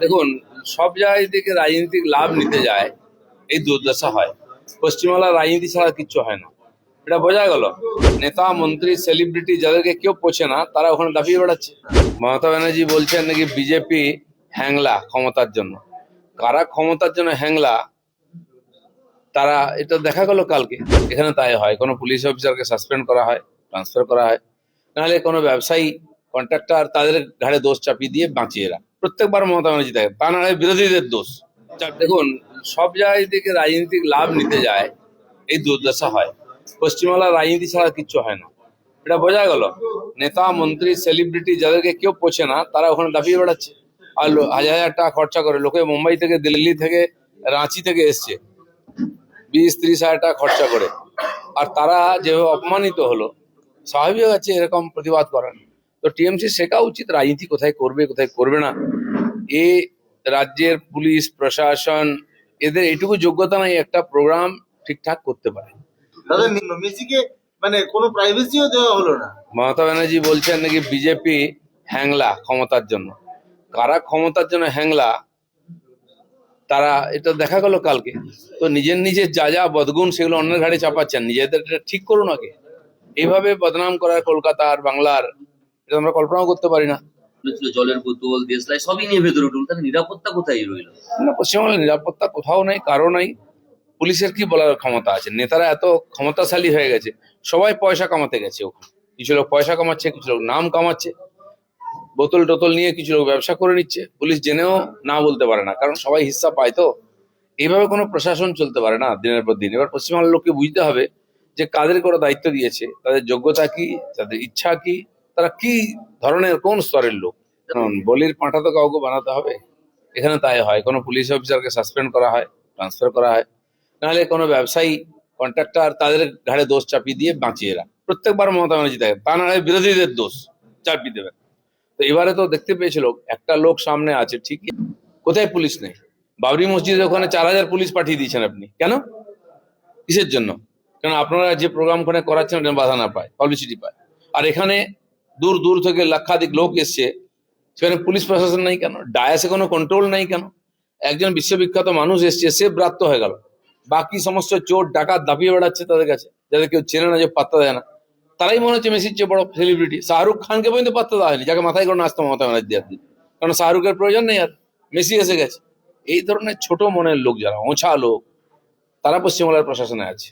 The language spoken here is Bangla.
দেখুন, সব জায়গায় থেকে রাজনীতিক লাভ নিতে যায়, এই দুর্দশা হয়। পশ্চিমবাংলার রাজনীতি ছাড়া কিচ্ছু হয় না। এটা বোঝা গেল। নেতা, মন্ত্রী সেলিব্রিটি যাদেরকে কেউ পোছে না, তারা ওখানে দাপিয়ে বেড়াচ্ছে। মমতা ব্যানার্জি বলছেন নাকি বিজেপি হ্যাংলা ক্ষমতার জন্য। কারা ক্ষমতার জন্য হ্যাংলা, তারা, এটা দেখা গেল কালকে। এখানে তাই হয়। কোনো পুলিশ অফিসারকে সাসপেন্ড করা হয় ট্রান্সফার করা হয়। নাহলে কোনো ব্যবসায়ী কন্ট্রাক্টর তাদের ঘাড়ে দোষ চাপিয়ে দিয়ে বাঁচিয়ে এরা প্রত্যেকবার মমতা ব্যানার্জি থাকে তা নাহলে বিরোধীদের দোষ। দেখুন, সব জায়গায় থেকে রাজনীতিক লাভ নিতে যায়, এই দুর্দশা হয়। পশ্চিমবাংলার রাজনীতি ছাড়া কিচ্ছু হয় না। এটা বোঝা গেল। নেতা, মন্ত্রী সেলিব্রিটি যাদেরকে কেউ পোছে না, তারা ওখানে দাপিয়ে বেড়াচ্ছে। আর হাজার হাজার টাকা খরচা করে, লোকে মুম্বাই থেকে, দিল্লি থেকে, রাঁচি থেকে এসছে। বিশ, ত্রিশ হাজার টাকা খরচা করে। আর তারা যেভাবে অপমানিত হলো, স্বাভাবিক আছে এরকম প্রতিবাদ করার। তো টিএমসি শেখা উচিত রাজনীতি কোথায় করবে কোথায় করবে না। এ রাজ্যের পুলিশ প্রশাসন এদের এটুকু যোগ্যতা নাই একটা প্রোগ্রাম ঠিকঠাক করতে পারে। মানে কোনো প্রাইভেসিও দেওয়া হলো না। মমতা ব্যানার্জি বলছেন নাকি বিজেপি হ্যাংলা ক্ষমতার জন্য। কারা ক্ষমতার জন্য হ্যাংলা তারা এটা দেখা গেল কালকে। তো নিজের নিজের যা যা বদগুণ সেগুলো অন্যের ঘাড়ে চাপাচ্ছেন। নিজেদের ঠিক করুন আগে। এইভাবে বদনাম করার কলকাতার বাংলার এটা আমরা কল্পনাও করতে পারি না। জলের বোতল দেশলাই সবই নিয়ে ভেতরে উঠুন তাহলে নিরাপত্তা কোথায় রইল? না পশ্চিমবঙ্গের নিরাপত্তা কোথাও নেই কারও নাই। পুলিশের কি বলার ক্ষমতা আছে? নেতারা এত ক্ষমতাশালী হয়ে গেছে সবাই পয়সা কামাতে গেছে ওখানে। কিছু লোক পয়সা কামাচ্ছে কিছু লোক নাম কামাচ্ছে। বোতল টোতল নিয়ে কিছু লোক ব্যবসা করে নিচ্ছে। পুলিশ জেনেও না বলতে পারে না কারণ সবাই হিস্সা পায় তো। এইভাবে কোনো প্রশাসন চলতে পারে না দিনের পর দিন। এবার পশ্চিমবাংলার লোককে বুঝতে হবে যে কাদের করে দায়িত্ব দিয়েছে তাদের যোগ্যতা কি তাদের ইচ্ছা কি তারা কি ধরনের, কোন স্তরের লোক? বলির পাঁঠা তো কাউকে বানাতে হবে। এখানে তাই হয়। কোনো পুলিশ অফিসারকে সাসপেন্ড করা হয়, ট্রান্সফার করা হয়। নাহলে কোনো ব্যবসায়ী, কন্ট্রাক্টর তাদের ঘাড়ে দোষ চাপিয়ে দিয়ে বাঁচিয়ে এরা প্রত্যেকবার মমতা ব্যানার্জি থাকে তা নাহলে বিরোধীদের দোষ চাপিয়ে দেবে তো এবারে তো দেখতে পেয়েছিল, একটা লোক সামনে আছে, ঠিকই। কোথায় পুলিশ নেই? বাবরি মসজিদের ওখানে চার হাজার পুলিশ পাঠিয়ে দিয়েছেন আপনি। কেন? কিসের জন্য? কেন আপনারা যে প্রোগ্রাম ওখানে করাচ্ছেন বাধা না পায় পাবলিসিটি পায়। আর এখানে দূর দূর থেকে লক্ষাধিক লোক এসছে। সেখানে পুলিশ প্রশাসন নাই কেন? ডায়াসে কোনো কন্ট্রোল নাই কেন? একজন বিশ্ববিখ্যাত মানুষ এসছে, সে ব্রাত্য হয়ে গেল। বাকি সমস্ত চোর, ডাকাত দাপিয়ে বেড়াচ্ছে তাদের কাছে। যাদের কেউ চেনে না, যে পাত্তা দেয় না। তারাই মনে হচ্ছে মেসির চেয়ে বড় সেলিব্রিটি শাহরুখ খানকে পর্যন্ত পাত্তা দেওয়া হয়নি, যাকে মাথায় করে নাচতো মমতা ব্যানার্জি আর। কারণ শাহরুখের প্রয়োজন নেই আর, মেসি এসে গেছে। এই ধরনের ছোট মনের লোক যারা ওঝা লোক, তারা পশ্চিমবাংলার প্রশাসনে আছে।